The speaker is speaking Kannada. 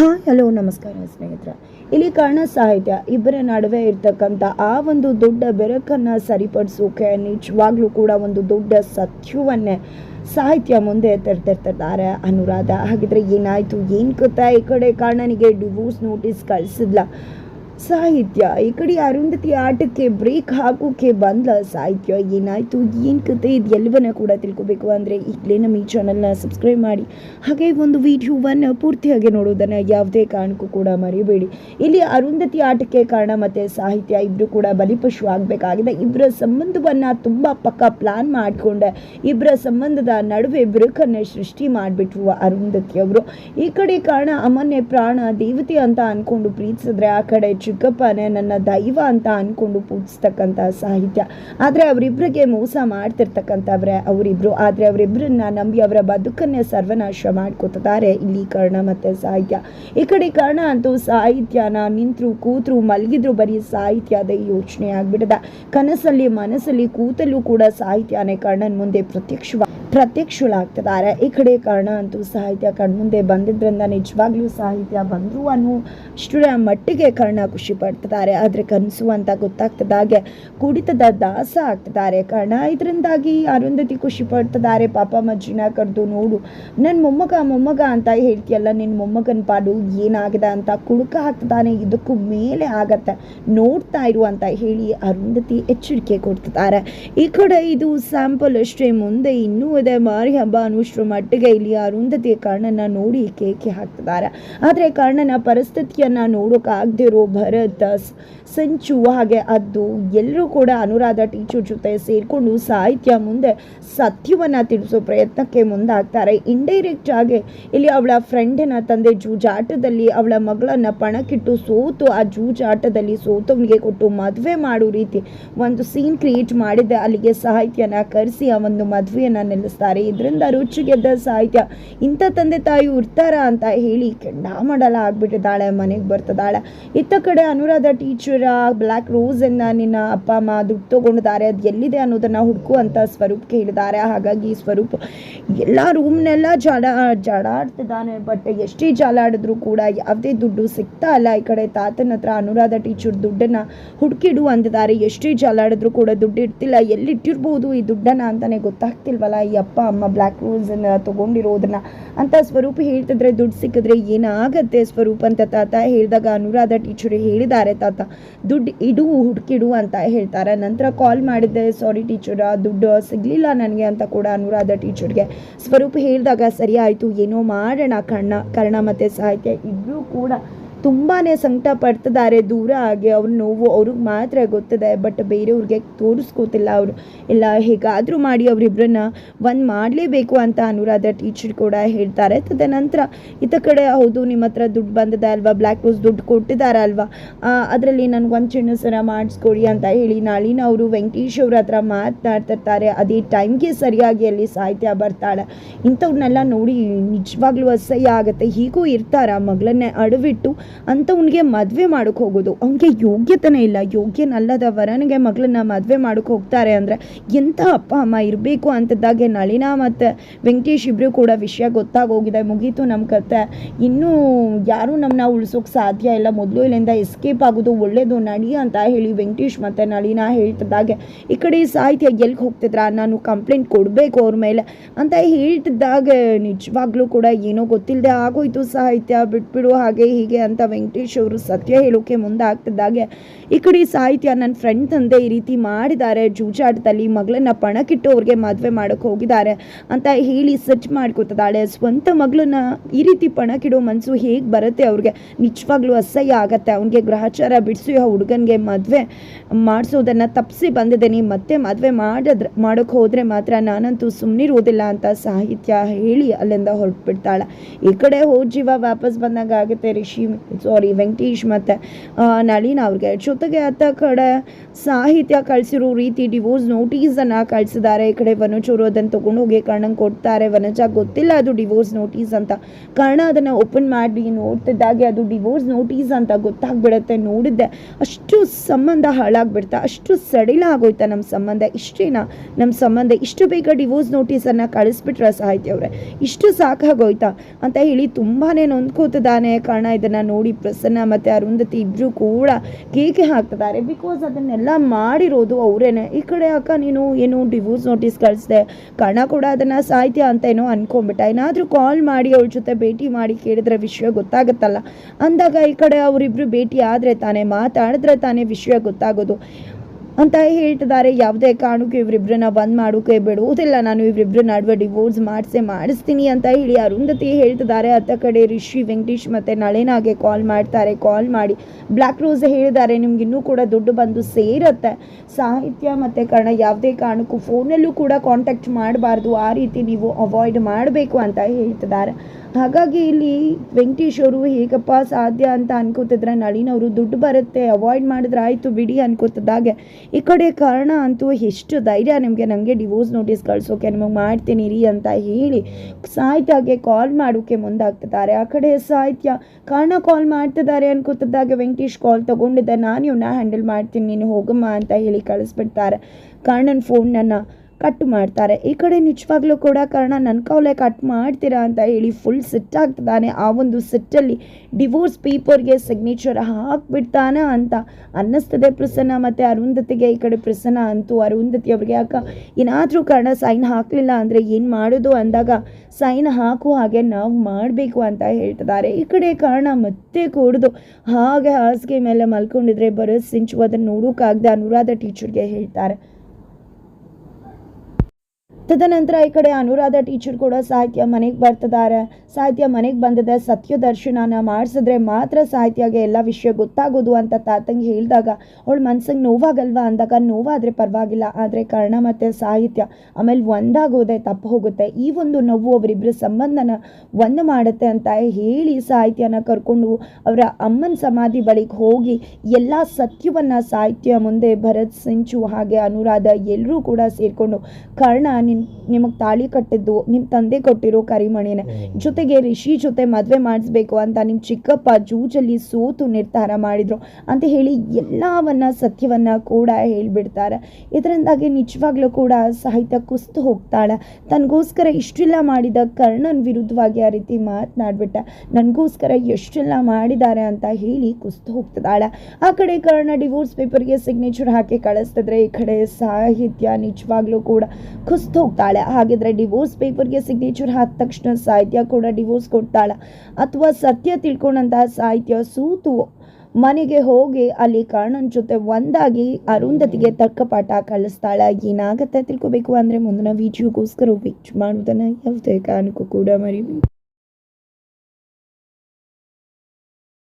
ಹಾಯ್ ಹಲೋ, ನಮಸ್ಕಾರ ಸ್ನೇಹಿತರೆ. ಇಲ್ಲಿ ಕಾರಣ ಸಾಹಿತ್ಯ. ಇಬ್ಬರ ನಡುವೆ ಇರ್ತಕ್ಕಂಥ ಆ ಒಂದು ದೊಡ್ಡ ಬೆರಕನ್ನು ಸರಿಪಡಿಸೋಕೆ ನಿಜವಾಗ್ಲೂ ಕೂಡ ಒಂದು ದೊಡ್ಡ ಸತ್ಯವನ್ನೇ ಸಾಹಿತ್ಯ ಮುಂದೆ ತರ್ತಿರ್ತಿದ್ದಾರೆ ಅನುರಾಧ. ಹಾಗಿದ್ರೆ ಏನಾಯಿತು? ಏನು ಗೊತ್ತಾ? ಈ ಕಡೆ ಕಾರಣನಿಗೆ ಡಿವೋರ್ಸ್ ನೋಟಿಸ್ ಕಳಿಸಿದ್ಲ. ಸಾಹಿತ್ಯ, ಈ ಕಡೆ ಅರುಂಧತಿ ಆಟಕ್ಕೆ ಬ್ರೇಕ್ ಹಾಕೋಕೆ ಬಂದ ಸಾಹಿತ್ಯ ಏನಾಯಿತು? ಏನು ಕತೆ ಇದು? ಎಲ್ಲವನ್ನ ಕೂಡ ತಿಳ್ಕೊಬೇಕು ಅಂದರೆ ಈಗಲೇ ನಮ್ಮ ಈ ಚಾನಲ್ನ ಸಬ್ಸ್ಕ್ರೈಬ್ ಮಾಡಿ. ಹಾಗೆ ಒಂದು ವಿಡಿಯೋವನ್ನು ಪೂರ್ತಿಯಾಗಿ ನೋಡೋದನ್ನು ಯಾವುದೇ ಕಾರಣಕ್ಕೂ ಕೂಡ ಮರೆಯಬೇಡಿ ಇಲ್ಲಿ ಅರುಂಧತಿ ಆಟಕ್ಕೆ ಕಾರಣ ಮತ್ತು ಸಾಹಿತ್ಯ ಇಬ್ಬರು ಕೂಡ ಬಲಿಪಶು ಆಗಬೇಕಾಗಿದೆ. ಇಬ್ಬರ ಸಂಬಂಧವನ್ನು ತುಂಬ ಪಕ್ಕ ಪ್ಲಾನ್ ಮಾಡಿಕೊಂಡೆ ಇಬ್ಬರ ಸಂಬಂಧದ ನಡುವೆ ಬಿರುಕನ್ನು ಸೃಷ್ಟಿ ಮಾಡಿಬಿಟ್ರು ಅರುಂಧತಿ ಅವರು ಈ ಕಡೆ ಕಾರಣ ಅಮನ್ಯ ಪ್ರಾಣ, ದೇವತೆ ಅಂತ ಅಂದ್ಕೊಂಡು ಪ್ರೀತಿಸಿದ್ರೆ ಆ ಕಡೆ ಚಿಕ್ಕಪ್ಪನೇ ನನ್ನ ದೈವ ಅಂತ ಅಂದ್ಕೊಂಡು ಪೂಜಿಸ್ತಕ್ಕಂಥ ಸಾಹಿತ್ಯ. ಆದರೆ ಅವರಿಬ್ಬರಿಗೆ ಮೋಸ ಮಾಡ್ತಿರ್ತಕ್ಕಂಥವ್ರೆ ಅವರಿಬ್ಬರು ಆದರೆ ಅವರಿಬ್ಬರನ್ನ ನಂಬಿ ಅವರ ಬದುಕನ್ನೇ ಸರ್ವನಾಶ ಮಾಡ್ಕೋತಿದ್ದಾರೆ ಇಲ್ಲಿ ಕರ್ಣ ಮತ್ತು ಸಾಹಿತ್ಯ. ಈ ಕಡೆ ಕರ್ಣ ಅಂತೂ ಸಾಹಿತ್ಯನ ನಿಂತರು, ಕೂತರು, ಮಲಗಿದ್ರು ಬರೀ ಸಾಹಿತ್ಯದ ಯೋಚನೆ ಆಗ್ಬಿಟ್ಟದ ಕನಸಲ್ಲಿ ಮನಸ್ಸಲ್ಲಿ ಕೂತಲ್ಲೂ ಕೂಡ ಸಾಹಿತ್ಯನೇ ಕರ್ಣನ್ ಮುಂದೆ ಪ್ರತ್ಯಕ್ಷ ಪ್ರತ್ಯಕ್ಷಳಾಗ್ತಿದ್ದಾರೆ. ಈ ಕಡೆ ಕಾರಣ ಅಂತೂ ಸಾಹಿತ್ಯ ಕಣ್ಮುಂದೆ ಬಂದಿದ್ರಿಂದ ನಿಜವಾಗ್ಲೂ ಸಾಹಿತ್ಯ ಬಂದರು ಅನ್ನೋ ಅಷ್ಟರ ಮಟ್ಟಿಗೆ ಕರ್ಣ ಖುಷಿ ಪಡ್ತಿದ್ದಾರೆ. ಆದರೆ ಕನಸು ಅಂತ ಗೊತ್ತಾಗ್ತದಾಗೆ ಕುಡಿತದ ದಾಸ ಆಗ್ತಿದ್ದಾರೆ. ಕರ್ಣ ಇದರಿಂದಾಗಿ ಅರುಂಧತಿ ಖುಷಿ ಪಡ್ತಿದ್ದಾರೆ. ಪಾಪ ಮಜ್ಜಿನ ಕರೆದು ನೋಡು ನನ್ನ ಮೊಮ್ಮಗ ಮೊಮ್ಮಗ ಅಂತ ಹೇಳ್ತೀಯಲ್ಲ ನಿನ್ನ ಮೊಮ್ಮಗನ ಪಾಡು ಏನಾಗಿದೆ ಅಂತ ಕುಡುಕ ಹಾಕ್ತಿದ್ದಾನೆ. ಇದಕ್ಕೂ ಮೇಲೆ ಆಗತ್ತೆ. ನೋಡ್ತಾ ಇರು ಅಂತ ಹೇಳಿ ಅರುಂಧತಿ ಎಚ್ಚರಿಕೆ ಕೊಡ್ತಿದ್ದಾರೆ. ಈ ಕಡೆ ಇದು ಸ್ಯಾಂಪಲ್ ಅಷ್ಟೇ. ಮುಂದೆ ಇನ್ನೂ ಮಾರಿ ಹಬ್ಬ ಅನ್ನುವಷ್ಟರ ಮಟ್ಟಿಗೆ ಇಲ್ಲಿ ಅರುಂಧತಿಯ ಕರ್ಣನ ನೋಡಿ ಕೇಕೆ ಹಾಕ್ತಿದ್ದಾರೆ. ಆದರೆ ಕರ್ಣನ ಪರಿಸ್ಥಿತಿಯನ್ನ ಇರೋ ಭರತ್ ಭರತ ಸಂಚು ಹಾಗೆ ಅದು ಎಲ್ಲರೂ ಕೂಡ ಅನುರಾಧ ಟೀಚರ್ ಜೊತೆ ಸೇರಿಕೊಂಡು ಸಾಹಿತ್ಯ ಮುಂದೆ ಸತ್ಯವನ್ನ ತಿಳಿಸೋ ಪ್ರಯತ್ನಕ್ಕೆ ಮುಂದಾಗ್ತಾರೆ. ಇಂಡೈರೆಕ್ಟ್ ಆಗಿ ಇಲ್ಲಿ ಅವಳ ಫ್ರೆಂಡಿನ ತಂದೆ ಜೂಜಾಟದಲ್ಲಿ ಅವಳ ಮಗಳನ್ನ ಪಣಕ್ಕಿಟ್ಟು ಸೋತು, ಆ ಜೂಜಾಟದಲ್ಲಿ ಸೋತವನಿಗೆ ಕೊಟ್ಟು ಮದುವೆ ಮಾಡೋ ರೀತಿ ಒಂದು ಸೀನ್ ಕ್ರಿಯೇಟ್ ಮಾಡಿದ್ದೆ ಅಲ್ಲಿಗೆ ಸಾಹಿತ್ಯನ ಕರೆಸಿ ಆ ಒಂದು ಮದುವೆಯನ್ನ ನಿಲ್ಲಿಸ್ತಾರೆ ಇದರಿಂದ ರುಚಿಗೆದ್ದ ಸಾಹಿತ್ಯ ಇಂಥ ತಂದೆ ತಾಯಿ ಇರ್ತಾರ ಅಂತ ಹೇಳಿ ಕೆಂಡಾಮಡಲ ಆಗ್ಬಿಟ್ಟಿದ್ದಾಳೆ ಮನೆಗೆ ಬರ್ತದಾಳೆ. ಇತ್ತ ಕಡೆ ಅನುರಾಧ ಟೀಚರ್ ಬ್ಲ್ಯಾಕ್ ರೋಸ್ ಅನ್ನ ನಿನ್ನ ಅಪ್ಪ, ಅಮ್ಮ ದುಡ್ಡು ತಗೊಂಡಿದ್ದಾರೆ. ಅದು ಎಲ್ಲಿದೆ ಅನ್ನೋದನ್ನ ಹುಡುಕು ಅಂತ ಸ್ವರೂಪ್ಗೆ ಹೇಳಿದ್ದಾರೆ ಹಾಗಾಗಿ ಸ್ವರೂಪ್ ಎಲ್ಲ ರೂಮ್ನೆಲ್ಲ ಜಾಡ, ಜಾಡಾಡ್ತಿದ್ದಾನೆ. ಬಟ್ ಎಷ್ಟೇ ಜಾಲಾಡಿದ್ರು ಕೂಡ ಯಾವುದೇ ದುಡ್ಡು ಸಿಗ್ತಾ ಇಲ್ಲ. ಈ ಕಡೆ ತಾತನ ಹತ್ರ ಅನುರಾಧ ಟೀಚರ್ ದುಡ್ಡನ್ನ ಹುಡುಕಿಡು ಅಂದಿದ್ದಾರೆ. ಎಷ್ಟೇ ಜಾಲಾಡಿದ್ರು ಕೂಡ ದುಡ್ಡು ಎಲ್ಲಿ ಎಲ್ಲಿಟ್ಟಿರ್ಬೋದು ಈ ದುಡ್ಡನ್ನ ಅಂತಾನೆ ಗೊತ್ತಾಗ್ತಿಲ್ವಲ್ಲ. ಈ ಅಪ್ಪ, ಅಮ್ಮ ಬ್ಲ್ಯಾಕ್ ರೋಸನ್ನ ತಗೊಂಡಿರೋದನ್ನ ಅಂತ ಸ್ವರೂಪ ಹೇಳ್ತಿದ್ರೆ ದುಡ್ಡು ಸಿಕ್ಕಿದ್ರೆ ಏನಾಗತ್ತೆ ಸ್ವರೂಪ ಅಂತ ತಾತ ಹೇಳಿದಾಗ ಅನುರಾಧ ಟೀಚರ್ ಹೇಳಿದ್ದಾರೆ, ತಾತ. ದುಡ್ಡು ಇಡು, ಹುಡುಕಿಡು ಅಂತ ಹೇಳ್ತಾರೆ. ನಂತರ ಕಾಲ್ ಮಾಡಿದ್ದೆ ಸಾರಿ ಟೀಚರ್ ದುಡ್ಡು ಸಿಗಲಿಲ್ಲ ನನಗೆ ಅಂತ ಕೂಡ ಅನುರಾಧ ಟೀಚರ್ಗೆ ಸ್ವರೂಪ ಹೇಳಿದಾಗ, ಸರಿ ಆಯಿತು, ಏನೋ ಮಾಡೋಣ ಕರ್ಣ ಕರ್ಣ ಮತ್ತು ಸಾಹಿತ್ಯ ಇಬ್ಬರೂ ಕೂಡ ತುಂಬಾ ಸಂಕಟ ಪಡ್ತಿದ್ದಾರೆ. ದೂರ ಆಗಿ ಅವ್ರ ನೋವು ಅವ್ರಿಗೆ ಮಾತ್ರ ಗೊತ್ತಿದೆ. ಬಟ್ ಬೇರೆಯವ್ರಿಗೆ ತೋರಿಸ್ಕೋತಿಲ್ಲ ಅವರು. ಇಲ್ಲ, ಹೇಗಾದರೂ ಮಾಡಿ ಅವರಿಬ್ಬರನ್ನ ಒಂದು ಮಾಡಲೇಬೇಕು ಅಂತ ಅನುರಾಧ ಟೀಚರ್ ಕೂಡ ಹೇಳ್ತಾರೆ. ತದನಂತರ ಇತ ಕಡೆ ಹೌದು, ನಿಮ್ಮ ಹತ್ರ ದುಡ್ಡು ಬಂದಿದೆ ಅಲ್ವಾ? ಬ್ಲ್ಯಾಕ್ ರೋಸ್ ದುಡ್ಡು ಕೊಟ್ಟಿದ್ದಾರೆ ಅಲ್ವಾ? ಅದರಲ್ಲಿ ನನಗೆ ಒಂದು ಚಿನ್ನ ಸರ ಮಾಡಿಸ್ಕೊಡಿ ಅಂತ ಹೇಳಿ ನಾಳಿನ ಅವರು ವೆಂಕಟೇಶ್ ಅವ್ರ ಹತ್ರ ಮಾತನಾಡ್ತಿರ್ತಾರೆ. ಅದೇ ಟೈಮ್ಗೆ ಸರಿಯಾಗಿ ಅಲ್ಲಿ ಸಾಹಿತ್ಯ ಬರ್ತಾಳೆ. ಇಂಥವ್ರನ್ನೆಲ್ಲ ನೋಡಿ ನಿಜವಾಗ್ಲೂ ಅಸಹ್ಯ ಆಗುತ್ತೆ. ಹೀಗೂ ಇರ್ತಾರ ಮಗಳನ್ನೇ ಅಡವಿಟ್ಟು ಅಂಥವ್ನಿಗೆ ಮದುವೆ ಮಾಡೋಕೆ ಹೋಗೋದು. ಅವನಿಗೆ ಯೋಗ್ಯತೆನೇ ಇಲ್ಲ. ಯೋಗ್ಯನಲ್ಲದ ವರನಿಗೆ ಮಗಳನ್ನ ಮದುವೆ ಮಾಡೋಕೆ ಹೋಗ್ತಾರೆ ಅಂದರೆ ಎಂಥ ಅಪ್ಪ, ಅಮ್ಮ ಇರಬೇಕು ಅಂತದ್ದಾಗೆ ನಳಿನ ಮತ್ತು ವೆಂಕಟೇಶ್ ಇಬ್ಬರು ಕೂಡ ವಿಷಯ ಗೊತ್ತಾಗೋಗಿದೆ. ಮುಗೀತು ನಮ್ಮ ಕತೆ. ಇನ್ನೂ ಯಾರೂ ನಮ್ಮನ್ನ ಉಳಿಸೋಕೆ ಸಾಧ್ಯ ಇಲ್ಲ. ಮೊದಲು ಇಲ್ಲಿಂದ ಎಸ್ಕೇಪ್ ಆಗೋದು ಒಳ್ಳೇದು. ನಡಿ ಅಂತ ಹೇಳಿ ವೆಂಕಟೇಶ್ ಮತ್ತು ನಳಿನ ಹೇಳ್ತಿದ್ದಾಗೆ, ಈ ಕಡೆ ಸಾಹಿತ್ಯ ಎಲ್ಲಿಗೆ ಹೋಗ್ತಿದ್ರ? ನಾನು ಕಂಪ್ಲೇಂಟ್ ಕೊಡಬೇಕು ಅವ್ರ ಮೇಲೆ ಅಂತ ಹೇಳ್ತಿದ್ದಾಗ. ನಿಜವಾಗ್ಲೂ ಕೂಡ ಏನೋ ಗೊತ್ತಿಲ್ಲದೆ ಆಗೋಯ್ತು ಸಾಹಿತ್ಯ. ಬಿಟ್ಬಿಡು ಹಾಗೆ ಹೀಗೆ ಅಂತ ವೆಂಕಟೇಶ್ ಅವರು ಸತ್ಯ ಹೇಳೋಕೆ ಮುಂದೆ ಆಗ್ತಿದ್ದಾಗೆ ಈ ಕಡೆ ಸಾಹಿತ್ಯ ನನ್ನ ಫ್ರೆಂಡ್ ತಂದೆ ಈ ರೀತಿ ಮಾಡಿದ್ದಾರೆ. ಜೂಜಾಟದಲ್ಲಿ ಮಗಳನ್ನ ಪಣಕ್ಕಿಟ್ಟು ಅವ್ರಿಗೆ ಮದುವೆ ಮಾಡೋಕೆ ಹೋಗಿದ್ದಾರೆ ಅಂತ ಹೇಳಿ ಸರ್ಚ್ ಮಾಡ್ಕೋತಿದ್ದಾಳೆ. ಸ್ವಂತ ಮಗಳನ್ನ ಈ ರೀತಿ ಪಣಕ್ಕಿಡೋ ಮನಸ್ಸು ಹೇಗೆ ಬರುತ್ತೆ ಅವ್ರಿಗೆ? ನಿಜವಾಗ್ಲೂ ಅಸಹ್ಯ ಆಗತ್ತೆ. ಅವನಿಗೆ ಗ್ರಹಚಾರ ಬಿಡಿಸಿ ಆ ಹುಡುಗನಿಗೆ ಮದುವೆ ಮಾಡಿಸೋದನ್ನು ತಪ್ಪಿಸಿ ಬಂದಿದ್ದೀನಿ. ಮತ್ತೆ ಮದುವೆ ಮಾಡಿದ್ರೆ ಮಾಡೋಕೆ ಹೋದರೆ ಮಾತ್ರ ನಾನಂತೂ ಸುಮ್ಮನಿರುವುದಿಲ್ಲ ಅಂತ ಸಾಹಿತ್ಯ ಹೇಳಿ ಅಲ್ಲಿಂದ ಹೊರಟ್ಬಿಡ್ತಾಳೆ. ಈ ಕಡೆ ಹೋದ ಜೀವ ವಾಪಸ್ ಬಂದಾಗ ಆಗುತ್ತೆ ರಿಷಿ. ಸಾರಿ ವೆಂಕಟೇಶ್ ಮತ್ತು ನಳಿನ್ ಅವ್ರಿಗೆ. ಜೊತೆಗೆ ಅತ್ತ ಕಡೆ ಸಾಹಿತ್ಯ ಕಳಿಸಿರೋ ರೀತಿ ಡಿವೋರ್ಸ್ ನೋಟಿಸನ್ನು ಕಳಿಸಿದ್ದಾರೆ ಈ ಕಡೆ ವನಜ್ ಅವರು ಅದನ್ನು ತೊಗೊಂಡೋಗಿ ಕರ್ಣಂಗೆ ಕೊಡ್ತಾರೆ. ವನಜ ಗೊತ್ತಿಲ್ಲ ಅದು ಡಿವೋರ್ಸ್ ನೋಟಿಸ್ ಅಂತ. ಕರ್ಣ ಅದನ್ನು ಓಪನ್ ಮಾಡಿ ನೋಡ್ತಿದ್ದಾಗೆ ಅದು ಡಿವೋರ್ಸ್ ನೋಟಿಸ್ ಅಂತ ಗೊತ್ತಾಗ್ಬಿಡುತ್ತೆ. ನೋಡಿದ್ದೆ. ಅಷ್ಟು ಸಂಬಂಧ ಹಾಳಾಗ್ಬಿಡ್ತಾ, ಅಷ್ಟು ಸಡಿಲ ಆಗೋಯ್ತಾ ನಮ್ಮ ಸಂಬಂಧ. ಇಷ್ಟೇನಾ? ನಮ್ಮ ಸಂಬಂಧ. ಇಷ್ಟು ಬೇಗ ಡಿವೋರ್ಸ್ ನೋಟಿಸನ್ನು ಕಳಿಸ್ಬಿಟ್ರ ಸಾಹಿತ್ಯ ಅವರೇ. ಇಷ್ಟು ಸಾಕಾಗೋಯ್ತಾ? ಅಂತ ಹೇಳಿ ತುಂಬಾ ನೊಂದ್ಕೋತಿದ್ದಾನೆ ಕಾರಣ ಇದನ್ನು ಪ್ರಸನ್ನ ಮತ್ತು ಅರುಂಧತಿ ಇಬ್ಬರು ಕೂಡ ಕೇಕೆ ಹಾಕ್ತಿದ್ದಾರೆ. ಬಿಕಾಸ್ ಅದನ್ನೆಲ್ಲ ಮಾಡಿರೋದು ಅವರೇನೆ. ಈ ಕಡೆ ಅಕ್ಕ ನೀನು ಏನು ಡಿವೋರ್ಸ್ ನೋಟಿಸ್ ಕಳಿಸ್ದೆ. ಕಣ ಕೂಡ ಅದನ್ನು ಸಾಹಿತ್ಯ ಅಂತ ಏನೋ ಅಂದ್ಕೊಂಬಿಟ್ಟ ಏನಾದರೂ ಕಾಲ್ ಮಾಡಿ ಅವ್ರ ಜೊತೆ ಭೇಟಿ ಮಾಡಿ ಕೇಳಿದ್ರೆ ವಿಷಯ ಗೊತ್ತಾಗುತ್ತಲ್ಲ. ಅಂದಾಗ ಈ ಕಡೆ ಅವರಿಬ್ಬರು ಭೇಟಿ ಆದರೆ ತಾನೇ, ಮಾತಾಡಿದ್ರೆ ತಾನೇ ವಿಷಯ ಗೊತ್ತಾಗೋದು. ಅಂತ ಹೇಳ್ತಿದ್ದಾರೆ. ಯಾವುದೇ ಕಾರಣಕ್ಕೂ ಇವರಿಬ್ಬರನ್ನ ಬಂದ್ ಮಾಡೋಕೆ ಬಿಡುವುದಿಲ್ಲ. ನಾನು ಇವರಿಬ್ಬರ ನಡುವೆ ಡಿವೋರ್ಸ್ ಮಾಡಿಸೇ ಮಾಡಿಸ್ತೀನಿ ಅಂತ ಹೇಳಿ ಅರುಂಧತಿ ಹೇಳ್ತಿದ್ದಾರೆ. ಅತ್ತ ಕಡೆ ರಿಷಿ, ವೆಂಕಟೇಶ್ ಮತ್ತು ನಳೆನಾಗೆ ಕಾಲ್ ಮಾಡ್ತಾರೆ. ಕಾಲ್ ಮಾಡಿ ಬ್ಲ್ಯಾಕ್ ರೋಸ್ ಹೇಳಿದ್ದಾರೆ, ನಿಮ್ಗೆ ಇನ್ನೂ ಕೂಡ ದುಡ್ಡು ಬಂದು ಸೇರುತ್ತೆ. ಸಾಹಿತ್ಯ ಮತ್ತು ಕಾರಣ ಯಾವುದೇ ಕಾರಣಕ್ಕೂ ಫೋನಲ್ಲೂ ಕೂಡ ಕಾಂಟ್ಯಾಕ್ಟ್ ಮಾಡಬಾರ್ದು. ಆ ರೀತಿ ನೀವು ಅವಾಯ್ಡ್ ಮಾಡಬೇಕು ಅಂತ ಹೇಳ್ತಿದ್ದಾರೆ. ಹಾಗಾಗಿ ಇಲ್ಲಿ ವೆಂಕಟೇಶ್ ಅವರು ಹೇಗಪ್ಪ ಸಾಧ್ಯ ಅಂತ ಅನ್ಕೋತಿದ್ರೆ ನಳಿನವರು ದುಡ್ಡು ಬರುತ್ತೆ ಅವಾಯ್ಡ್ ಮಾಡಿದ್ರೆ ಆಯಿತು ಬಿಡಿ ಅನ್ಕೋತಿದ್ದಾಗೆ. ಈ ಕಡೆ ಕಾರಣ ಅಂತೂ ಎಷ್ಟು ಧೈರ್ಯ ನಿಮಗೆ ನನಗೆ ಡಿವೋರ್ಸ್ ನೋಟಿಸ್ ಕಳ್ಸೋಕೆ ನಿಮಗೆ ಮಾಡ್ತೀನಿ ರೀ ಅಂತ ಹೇಳಿ ಸಾಹಿತ್ಯಗೆ ಕಾಲ್ ಮಾಡೋಕೆ ಮುಂದಾಗ್ತಿದ್ದಾರೆ. ಆ ಕಡೆ ಸಾಹಿತ್ಯ ಕಾರಣ ಕಾಲ್ ಮಾಡ್ತಿದ್ದಾರೆ ಅನ್ಕೋತಿದ್ದಾಗೆ ವೆಂಕಟೇಶ್ ಕಾಲ್ ತೊಗೊಂಡಿದ್ದೆ, ನಾನು ಇವನ್ನ ಹ್ಯಾಂಡಲ್ ಮಾಡ್ತೀನಿ, ನೀನು ಹೋಗಮ್ಮ ಅಂತ ಹೇಳಿ ಕಳಿಸ್ಬಿಡ್ತಾರೆ. ಕಾರಣನ ಫೋನನ್ನು ಕಟ್ ಮಾಡ್ತಾರೆ. ಈ ಕಡೆ ನಿಜವಾಗ್ಲೂ ಕೂಡ ಕಾರಣ ನನ್ನ ಕೌಲೆ ಕಟ್ ಮಾಡ್ತೀರಾ ಅಂತ ಹೇಳಿ ಫುಲ್ ಸಿಟ್ಟಾಗ್ತಿದ್ದಾನೆ ಆ ಒಂದು ಸಿಟ್ಟಲ್ಲಿ ಡಿವೋರ್ಸ್ ಪೇಪರ್ಗೆ ಸಿಗ್ನೇಚರ್ ಹಾಕ್ಬಿಡ್ತಾನೆ ಅಂತ ಅನ್ನಿಸ್ತದೆ ಪ್ರಸನ್ನ ಮತ್ತು ಅರುಂಧತಿಗೆ. ಈ ಕಡೆ ಪ್ರಸನ್ನ ಅಂತೂ ಅರುಂಧತಿ ಅವ್ರಿಗೆ ಅಕ್ಕ ಏನಾದರೂ ಕಾರಣ ಸೈನ್ ಹಾಕಲಿಲ್ಲ ಅಂದರೆ ಏನು ಮಾಡೋದು ಅಂದಾಗ ಸೈನ್ ಹಾಕು ಹಾಗೆ ನಾವು ಮಾಡಬೇಕು ಅಂತ ಹೇಳ್ತಿದ್ದಾರೆ. ಈ ಕಡೆ ಕಾರಣ ಮತ್ತೆ ಕೂಡ್ದು. ಹಾಗೆ ಹಾಸಿಗೆ ಮೇಲೆ ಮಲ್ಕೊಂಡಿದ್ರೆ ಬರೋ ಸಿಂಚು ಅದನ್ನು ನೋಡೋಕ್ಕಾಗದೆ ಅನುರಾಧ ಟೀಚರ್ಗೆ ಹೇಳ್ತಾರೆ. ತದನಂತರ ಈ ಕಡೆ ಅನುರಾಧ ಟೀಚರ್ ಕೂಡ ಸಾಹಿತ್ಯ ಮನೆಗೆ ಬರ್ತಿದ್ದಾರೆ ಸಾಹಿತ್ಯ ಮನೆಗೆ ಬಂದದ. ಸತ್ಯ ದರ್ಶನನ ಮಾಡಿಸಿದ್ರೆ ಮಾತ್ರ ಸಾಹಿತ್ಯಗೆ ಎಲ್ಲ ವಿಷಯ ಗೊತ್ತಾಗೋದು ಅಂತ ತಾತಂಗೆ ಹೇಳಿದಾಗ ಅವಳು ಮನ್ಸಿಗೆ ನೋವಾಗಲ್ವಾ ಅಂದಾಗ ನೋವಾದರೆ ಪರವಾಗಿಲ್ಲ. ಆದರೆ ಕರ್ಣ ಮತ್ತು ಸಾಹಿತ್ಯ ಆಮೇಲೆ ಒಂದಾಗೋದೆ ತಪ್ಪು ಹೋಗುತ್ತೆ. ಈ ಒಂದು ನೋವು ಅವರಿಬ್ಬರ ಸಂಬಂಧನ ಒಂದು ಮಾಡುತ್ತೆ ಅಂತ ಹೇಳಿ ಸಾಹಿತ್ಯನ ಕರ್ಕೊಂಡು ಅವರ ಅಮ್ಮನ ಸಮಾಧಿ ಬಳಿಗೆ ಹೋಗಿ ಎಲ್ಲ ಸತ್ಯವನ್ನು ಸಾಹಿತ್ಯ ಮುಂದೆ ಭರತ್, ಸಿಂಚು ಹಾಗೆ ಅನುರಾಧ ಎಲ್ಲರೂ ಕೂಡ ಸೇರಿಕೊಂಡು ಕರ್ಣ ನಿಮಗೆ ತಾಳಿ ಕಟ್ಟಿದ್ದು ನಿಮ್ಮ ತಂದೆ ಕೊಟ್ಟಿರೋ ಕರಿಮಣಿನೇ. ಜೊತೆಗೆ ರಿಷಿ ಜೊತೆ ಮದುವೆ ಮಾಡಿಸ್ಬೇಕು ಅಂತ ನಿಮ್ಮ ಚಿಕ್ಕಪ್ಪ ಜೂಜಲ್ಲಿ ಸೋತು ನಿರ್ಧಾರ ಮಾಡಿದ್ರು ಅಂತ ಹೇಳಿ ಎಲ್ಲವನ್ನ ಸತ್ಯವನ್ನ ಕೂಡ ಹೇಳಿಬಿಡ್ತಾರೆ. ಇದರಿಂದಾಗಿ ನಿಜವಾಗ್ಲೂ ಕೂಡ ಸಾಹಿತ್ಯ ಕುಸ್ತು ಹೋಗ್ತಾಳೆ. ತನಗೋಸ್ಕರ ಇಷ್ಟೆಲ್ಲ ಮಾಡಿದ ಕರ್ಣನ್ ವಿರುದ್ಧವಾಗಿ ಆ ರೀತಿ ಮಾತನಾಡ್ಬಿಟ್ಟ. ನನಗೋಸ್ಕರ ಎಷ್ಟೆಲ್ಲ ಮಾಡಿದ್ದಾರೆ ಅಂತ ಹೇಳಿ ಕುಸ್ತು ಹೋಗ್ತಿದ್ದಾಳೆ. ಆ ಕಡೆ ಕರ್ಣ ಡಿವೋರ್ಸ್ ಪೇಪರ್ಗೆ ಸಿಗ್ನೇಚರ್ ಹಾಕಿ ಕಳಿಸ್ತಿದ್ರೆ ಈ ಕಡೆ ಸಾಹಿತ್ಯ ನಿಜವಾಗ್ಲೂ ಕೂಡ ಕುಸ್ತು ಹೋಗ್ತಾಳೆ ಹಾಗಿದ್ರೆ ಡಿವೋರ್ಸ್ ಪೇಪರ್ಗೆ ಸಿಗ್ನೇಚರ್ ಆದ ತಕ್ಷಣ ಸಾಹಿತ್ಯ ಕೂಡ ಡಿವೋರ್ಸ್ ಕೊಡ್ತಾಳೆ. ಅಥವಾ ಸತ್ಯ ತಿಳ್ಕೊಂಡಂತಹ ಸಾಹಿತ್ಯ ಸೂತು ಮನೆಗೆ ಹೋಗಿ ಅಲ್ಲಿ ಕಾರಣನ ಜೊತೆ ಒಂದಾಗಿ ಅರುಂಧತಿಗೆ ತಕ್ಕ ಪಾಠ ಕಲಿಸ್ತಾಳೆ. ಏನಾಗತ್ತೆ ತಿಳ್ಕೊಬೇಕು ಅಂದ್ರೆ ಮುಂದಿನ ವಿಡಿಯೋಗೋಸ್ಕರ ವೇಟ್ ಮಾಡೋದನ್ನು ಯಾವುದೇ ಕಾರಣಕ್ಕೂ ಕೂಡ ಮರಿಬೇಡಿ.